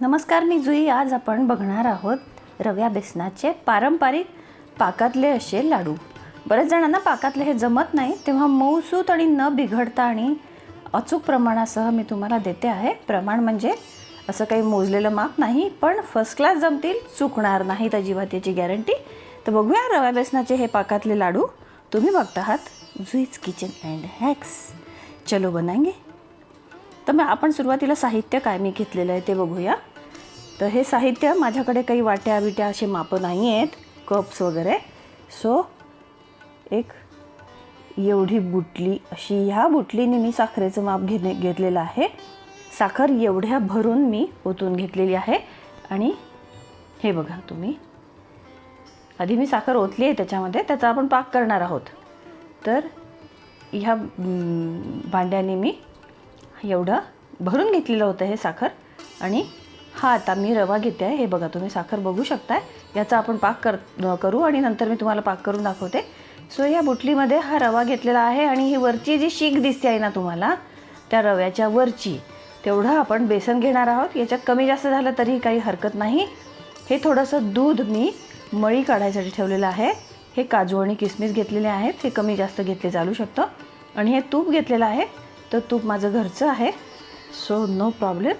नमस्कार मी जुई. आज आपण बघणार आहोत रव्या बेसनाचे पारंपरिक पाकातले असे लाडू. बरेच जणांना पाकातले हे जमत नाही तेव्हा मऊसूत आणि न बिघडता आणि अचूक प्रमाणासह मी तुम्हाला देते आहे. प्रमाण म्हणजे असं काही मोजलेलं माप नाही पण फर्स्ट क्लास जमतील चुकणार नाहीत अजिबात याची गॅरंटी तर बघूया रव्या बेसनाचे हे पाकातले लाडू. तुम्ही बघता आहात जुईज किचन अँड हॅक्स चलो बनाएंगे. तर मग आपण सुरुवातीला साहित्य काय मी घेतलेलं आहे ते बघूया. तर हे साहित्य माझ्याकडे काही वाट्या बिट्या असे मापं नाही आहेत कप्स वगैरे. सो एक एवढी बुटली अशी ह्या बुटलीने मी साखरेचं माप घेणे घेतलेलं आहे. साखर एवढ्या भरून मी ओतून घेतलेली आहे. आणि हे बघा तुम्ही. आधी मी साखर ओतली आहे त्याच्यामध्ये त्याचा आपण पाक करणार आहोत. तर ह्या भांड्याने मी एवढं भरून घेतलेलं होतं हे साखर. आणि हा आता मी रवा घेते आहे. हे बघा तुम्ही साखर बघू शकताय. याचा आपण पाक कर करू आणि नंतर मी तुम्हाला पाक करून दाखवते. सो या बुटलीमध्ये हा रवा घेतलेला आहे आणि ही वरची जी शीक दिसते आहे ना तुम्हाला त्या रव्याच्या वरची तेवढं आपण बेसन घेणार आहोत. याच्यात कमी जास्त झालं तरी काही हरकत नाही. हे थोडंसं दूध मी मळी काढायसाठी ठेवलेलं आहे. हे काजू आणि किसमिस घेतलेले आहेत. हे कमी जास्त घेतले चालू शकतं. आणि हे तूप घेतलेलं आहे. तर तूप माझं घरचं आहे. सो नो प्रॉब्लेम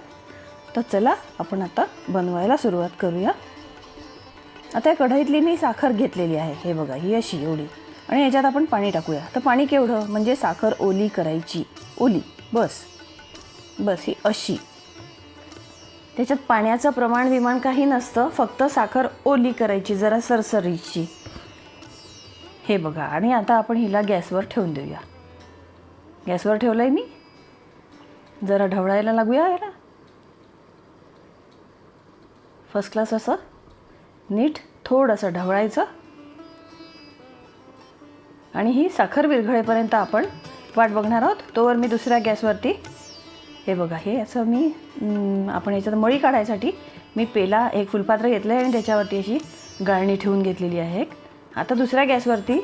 तर चला आपण आता बनवायला सुरुवात करूया. आता या कढईतली मी साखर घेतलेली आहे. हे बघा ही अशी एवढी. आणि याच्यात आपण पाणी टाकूया. तर पाणी केवढं? म्हणजे साखर ओली करायची. ओली बस. बस ही अशी. त्याच्यात पाण्याचं प्रमाण विमान काही नसतं. फक्त साखर ओली करायची जरा सरसरीची. हे बघा आणि आता आपण हिला गॅसवर ठेवून देऊया. गॅसवर ठेवलं आहे मी. जरा ढवळायला लागूया याला. फर्स्ट क्लास असं. नीट थोडंसं ढवळायचं. आणि ही साखर विरघळेपर्यंत आपण वाट बघणार आहोत. तोवर मी दुसऱ्या गॅसवरती हे बघा हे असं मी आपण याच्यात मळी काढायसाठी मी पेला एक फुलपात्र घेतलं आहे आणि त्याच्यावरती अशी गाळणी ठेवून घेतलेली आहे एक. आता दुसऱ्या गॅसवरती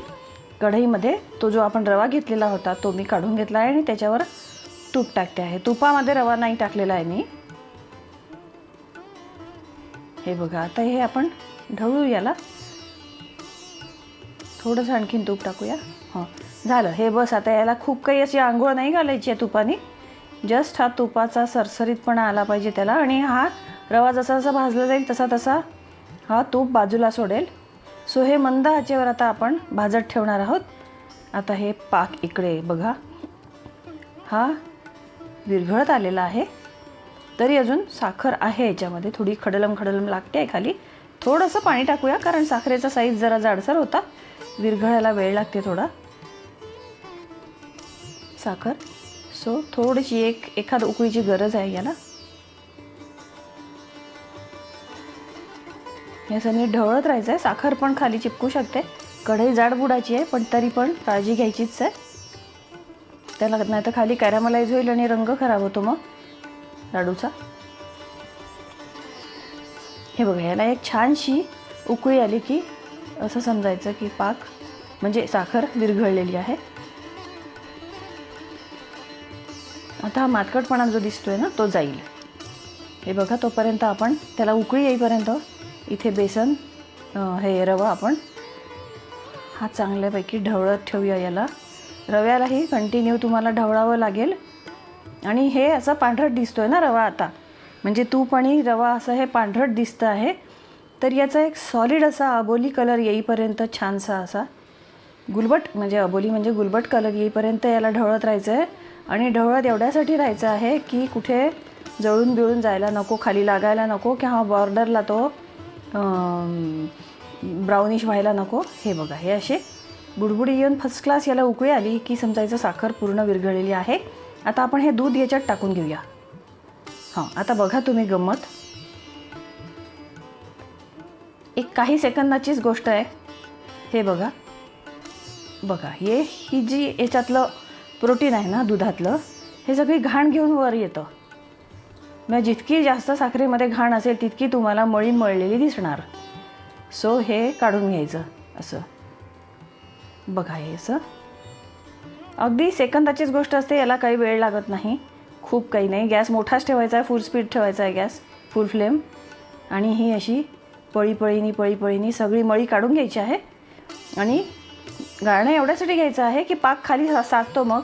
कढईमध्ये तो जो आपण रवा घेतलेला होता तो मी काढून घेतला आहे आणि त्याच्यावर तूप टाकते आहे. तुपामध्ये रवा नाही टाकलेला आहे मी. हे बघा आता हे आपण ढवळू याला. थोडंसं आणखीन तूप टाकूया. हां झालं. हे बस आता याला खूप काही अशी आंघोळ नाही घालायची आहे तुपाने. जस्ट हा तुपाचा सरसरीतपणा आला पाहिजे त्याला आणि हा रवा जसा जसा भाजला जाईल तसा तसा हा तूप बाजूला सोडेल. सो हे मंद आचेवर आता आपण भाजत ठेवणार आहोत. आता हे पाक इकडे बघा. हा विरघळत आलेला आहे. तरी अजून साखर आहे याच्यामध्ये. थोडी खडलम खडलम लागते आहे खाली. थोडंसं पाणी टाकूया कारण साखरेचा साईज जरा जाडसर होता. विरघळायला वेळ लागते थोडा. साखर. सो थोडीशी एक एखाद उकळीची गरज आहे याला. हे असं नीट ढवळत राहायचं आहे साखर पण खाली चिपकू शकते. कढई जाड बुडाची आहे पण तरी पण काळजी घ्यायचीच आहे. त्याला नाही तर खाली कॅरामलाईज होईल आणि रंग खराब होतो मग. लाडूचा. हे बघा याला एक छानशी उकळी आली की असं समजायचं की पाक म्हणजे साखर विरघळलेली आहे. आता हा मातकटपणा जो दिसतोय ना तो जाईल. हे बघा तोपर्यंत आपण त्याला उकळी येईपर्यंत इथे बेसन हे रवा आपण हा चांगल्यापैकी ढवळत ठेवूया याला. रव्यालाही कंटिन्यू तुम्हाला ढवळावं लागेल. आणि हे असं पांढरट दिसतो आहे ना रवा आता. म्हणजे तूप आणि रवा असं हे पांढरट दिसतं आहे. तर याचा एक सॉलिड असा अबोली कलर येईपर्यंत छानसा असा. गुलबट म्हणजे अबोली म्हणजे गुलबट कलर येईपर्यंत याला ढवळत राहायचं आहे आणि ढवळत एवढ्यासाठी राहायचं आहे की कुठे जळून बिळून जायला नको खाली लागायला नको की हा बॉर्डरला तो ब्राउनिश व्हायला नको. हे बघा हे असे बुडबुडी येऊन फर्स्ट क्लास याला उकळी आली की समजायचं साखर पूर्ण विरघळलेली आहे. आता आपण हे दूध याच्यात टाकून घेऊया. हां आता बघा तुम्ही गंमत. एक काही सेकंदाचीच गोष्ट आहे. हे बघा. बघा हे ही जी याच्यातलं प्रोटीन आहे ना दुधातलं हे सगळी घाण घेऊन वर येतं. मग जितकी जास्त साखरेमध्ये घाण असेल तितकी तुम्हाला मळी मळलेली दिसणार. सो हे काढून घ्यायचं असं. बघा हे असं. अगदी सेकंदाचीच गोष्ट असते याला काही वेळ लागत नाही. खूप काही नाही. गॅस मोठाच ठेवायचा आहे फुल स्पीड ठेवायचा आहे गॅस फुल फ्लेम आणि ही अशी पळीपळीनी पळीपळीनी सगळी मळी काढून घ्यायची आहे. आणि गाळणं एवढ्यासाठी घ्यायचं आहे की पाक खाली सा- साचतो मग.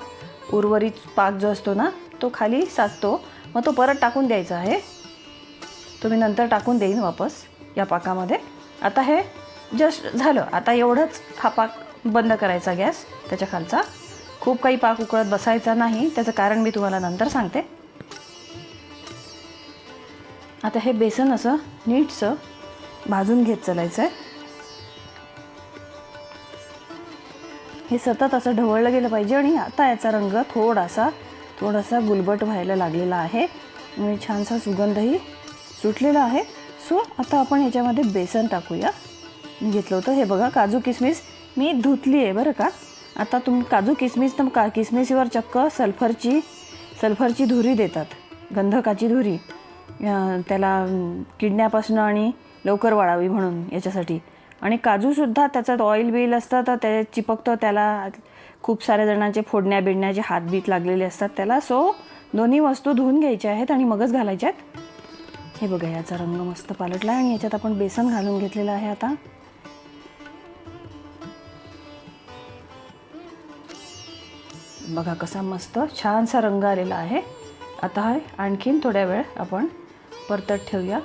उर्वरित पाक जो असतो ना तो खाली साचतो. मग तो परत टाकून द्यायचा आहे. तुम्ही नंतर टाकून देईन वापस या पाकामध्ये. आता हे जस्ट झालं. आता एवढंच हा पाक बंद करायचा गॅस. त्याच्या खालचा खूप काही पाक उकळत बसायचा नाही. त्याचं कारण मी तुम्हाला नंतर सांगते. आता हे बेसन असं नीटसं भाजून घेत चालायचं आहे. हे सतत असं ढवळलं गेलं पाहिजे आणि आता याचा रंग थोडासा थोडासा गुलबट व्हायला लागलेला आहे. आणि छानसा सुगंधही सुटलेला आहे. सो आता आपण ह्याच्यामध्ये बेसन टाकूया. मी घेतलं होतं. हे बघा काजू किसमिस. मी धुतली आहे बरं का. आता तुम काजू किसमिस तर का किसमिसीवर चक्क सल्फरची सल्फरची धुरी देतात. गंधकाची धुरी. त्याला किडण्यापासून आणि लवकर वाढावी म्हणून याच्यासाठी. आणि काजूसुद्धा त्याच्यात ऑइल बिल असतं तर ते चिपकतं त्याला खूप साऱ्या जणांचे फोडण्या बिडण्याचे हातबीत लागलेले असतात त्याला. सो दोन्ही वस्तू धुवून घ्यायच्या आहेत आणि मगच घालायच्या आहेत. हे बघा याचा रंग मस्त पालटला आणि याच्यात आपण बेसन घालून घेतलेलं आहे आता. बघा कसा मस्त छानसा रंग आलेला आहे. आता हा आणखीन थोड्या वेळ आपण परतत ठेवूया.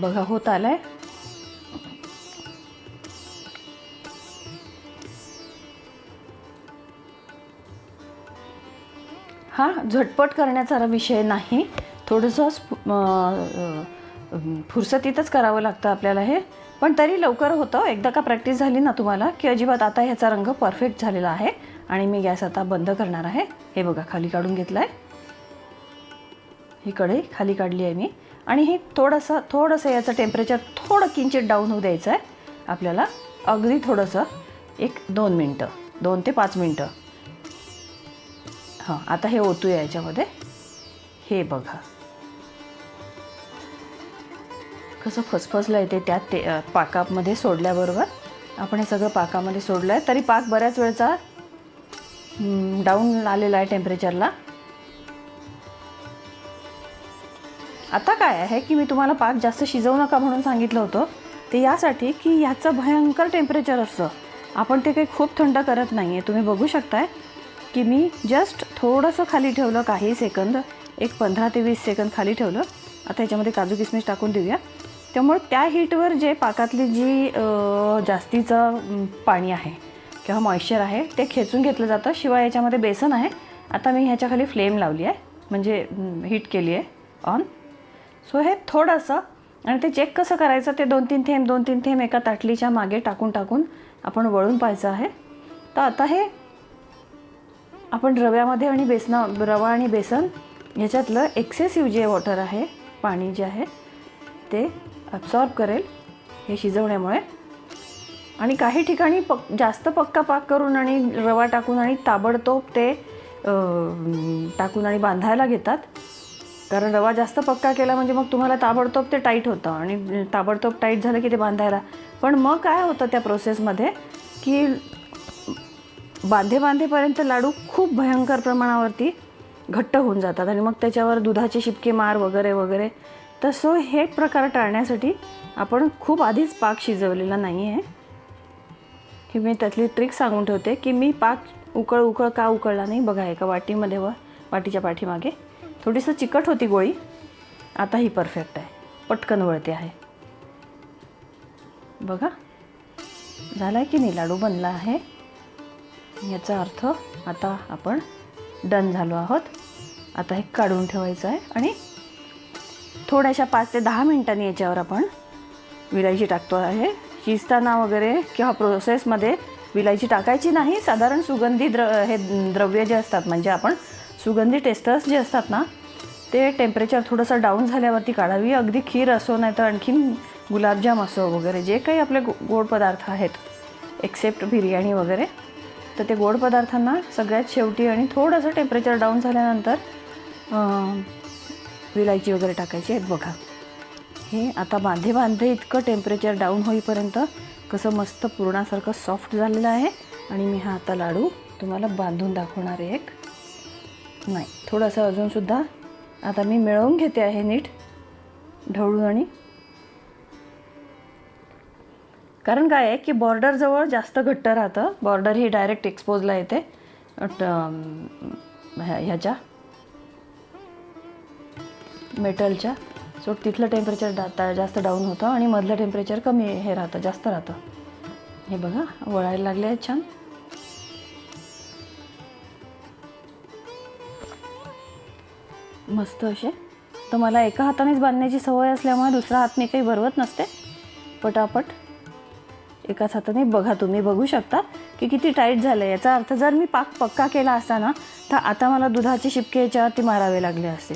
बघा होत आलाय. हा झटपट करण्याचा विषय नाही. थोडंसं फुरसतीतच करावं लागतं आपल्याला हे. पण तरी लवकर होतं. एकदा का प्रॅक्टिस झाली ना तुम्हाला की अजिबात आता ह्याचा रंग परफेक्ट झालेला आहे आणि मी गॅस आता बंद करणार आहे. हे बघा खाली काढून घेतलं आहे ही कढई खाली काढली आहे मी. आणि हे थोडंसं थोडंसं याचं टेम्परेचर थोडं किंचित डाऊन होऊ द्यायचं आहे आपल्याला अगदी थोडंसं एक दोन मिनटं दोन ते पाच मिनटं. हां आता हे ओतूया याच्यामध्ये. हे बघा. कसं फसफसलं येते त्यात ते पाकामध्ये सोडल्याबरोबर. आपण हे सगळं पाकामध्ये सोडलं आहे तरी पाक बऱ्याच वेळचा डाऊन आलेला आहे टेम्परेचरला आता काय आहे की मी तुम्हाला पाक जास्त शिजवू नका म्हणून सांगितलं होतं. ते यासाठी की ह्याचं भयंकर टेम्परेचर असतं. आपण ते काही खूप थंड करत नाही आहे तुम्ही बघू शकताय की मी जस्ट थोडंसं खाली ठेवलं काही सेकंद एक पंधरा ते वीस सेकंद खाली ठेवलं. आता याच्यामध्ये काजू किसमिस टाकून देऊया. त्यामुळे त्या हीटवर जे पाकातली जी जास्तीचं पाणी आहे किंवा मॉइश्चर आहे ते खेचून घेतलं जातं. शिवाय याच्यामध्ये बेसन आहे. आता मी ह्याच्याखाली फ्लेम लावली आहे. म्हणजे हीट केली आहे. ऑन सो हे थोडंसं आणि ते चेक कसं करायचं ते दोन तीन थेंब दोन तीन थेंब एका ताटलीच्या मागे टाकून टाकून आपण वळून पाहायचं आहे. तर आता हे आपण रव्यामध्ये आणि बेसना रवा आणि बेसन ह्याच्यातलं एक्सेसिव्ह जे वॉटर आहे पाणी जे आहे ते ॲब्सॉर्ब करेल हे शिजवण्यामुळे. आणि काही ठिकाणी पक जास्त पक्का पाक करून आणि रवा टाकून आणि ताबडतोब ते टाकून आणि बांधायला घेतात. कारण रवा जास्त पक्का केला म्हणजे मग तुम्हाला ताबडतोब ते टाईट होतं आणि ताबडतोब टाईट झालं की ते बांधायला. पण मग काय होतं त्या प्रोसेसमध्ये की बांधे बांधेपर्यंत लाडू खूप भयंकर प्रमाणावरती घट्ट होऊन जातात आणि मग त्याच्यावर दुधाचे शिपके मार वगैरे वगैरे. तर सो हे प्रकार टाळण्यासाठी आपण खूप आधीच पाक शिजवलेला नाही आहे ही मी त्यातली ट्रिक सांगून ठेवते की मी पाक उकळ उकळ का उकळला नाही बघा एका वाटीमध्ये व वाटीच्या पाठीमागे. थोडीसं चिकट होती गोळी. आता ही परफेक्ट आहे. पटकन वळते आहे. बघा. झाला आहे की नाही? लाडू बनला आहे. याचा अर्थ आता आपण डन झालो आहोत. आता हे काढून ठेवायचं आहे आणि थोड्याशा पाच ते दहा मिनटांनी याच्यावर आपण विलायची टाकतो आहे. शिजताना वगैरे किंवा प्रोसेसमध्ये विलायची टाकायची नाही. साधारण सुगंधी द्र हे द्रव्य जे असतात म्हणजे आपण सुगंधी टेस्टर्स जे असतात ना ते टेम्परेचर थोडंसं डाऊन झाल्यावरती काढावी. अगदी खीर असो नाही तर आणखीन गुलाबजाम असो वगैरे जे काही आपले गो गोड पदार्थ आहेत एक्सेप्ट बिर्याणी वगैरे तर ते गोड पदार्थांना सगळ्यात शेवटी आणि थोडंसं टेम्परेचर डाऊन झाल्यानंतर विलायची वगैरे टाकायची आहेत बघा. हे आता बांधे बांधे इतकं टेम्परेचर डाऊन होईपर्यंत कसं मस्त पुरणासारखं सॉफ्ट झालेलं आहे. आणि मी हा आता लाडू तुम्हाला बांधून दाखवणार आहे एक. नाही थोडंसं अजूनसुद्धा आता मी मिळवून घेते आहे नीट ढवळून आणि. कारण काय आहे की बॉर्डरजवळ जास्त घट्ट राहतं. बॉर्डर ही डायरेक्ट एक्सपोजला येते. ह्या- ह्याच्या मेटलच्या सो तिथलं टेम्परेचर डा जास्त डाऊन होतं आणि मधलं टेम्परेचर कमी हे राहतं जास्त राहतं. हे बघा वळायला लागले आहेत छान. मस्त असे. तर मला एका हातानेच बांधण्याची सवय असल्यामुळे दुसरा हात मी काही भरवत नसते. पटापट. एकाच हाताने बघा तुम्ही बघू शकता की किती टाईट झालं आहे याचा अर्थ जर मी पाक पक्का केला असता ना तर आता मला दुधाचे शिपके याच्यावरती मारावे लागले असते.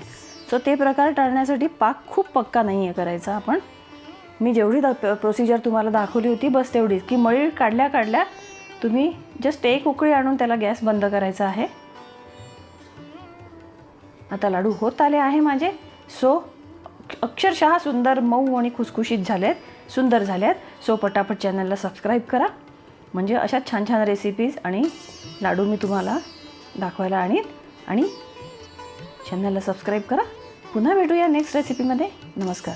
सो ते प्रकार टाळण्यासाठी पाक खूप पक्का नाही आहे करायचा आपण. मी जेवढी दा प्रोसिजर तुम्हाला दाखवली होती बस तेवढीच. की मळी काढल्या काढल्या तुम्ही जस्ट एक उकळी आणून त्याला गॅस बंद करायचा आहे. आता लाडू होत आले आहे माझे. सो अक्षरशः सुंदर मऊ आणि खुसखुशीत झालेत सुंदर झाल्यात सो पटापट चॅनलला सबस्क्राईब करा. म्हणजे अशा छान छान रेसिपीज आणि लाडू मी तुम्हाला दाखवायला आणीन. आणि चॅनलला सबस्क्राईब करा. पुन्हा भेटूया नेक्स्ट रेसिपीमध्ये नमस्कार.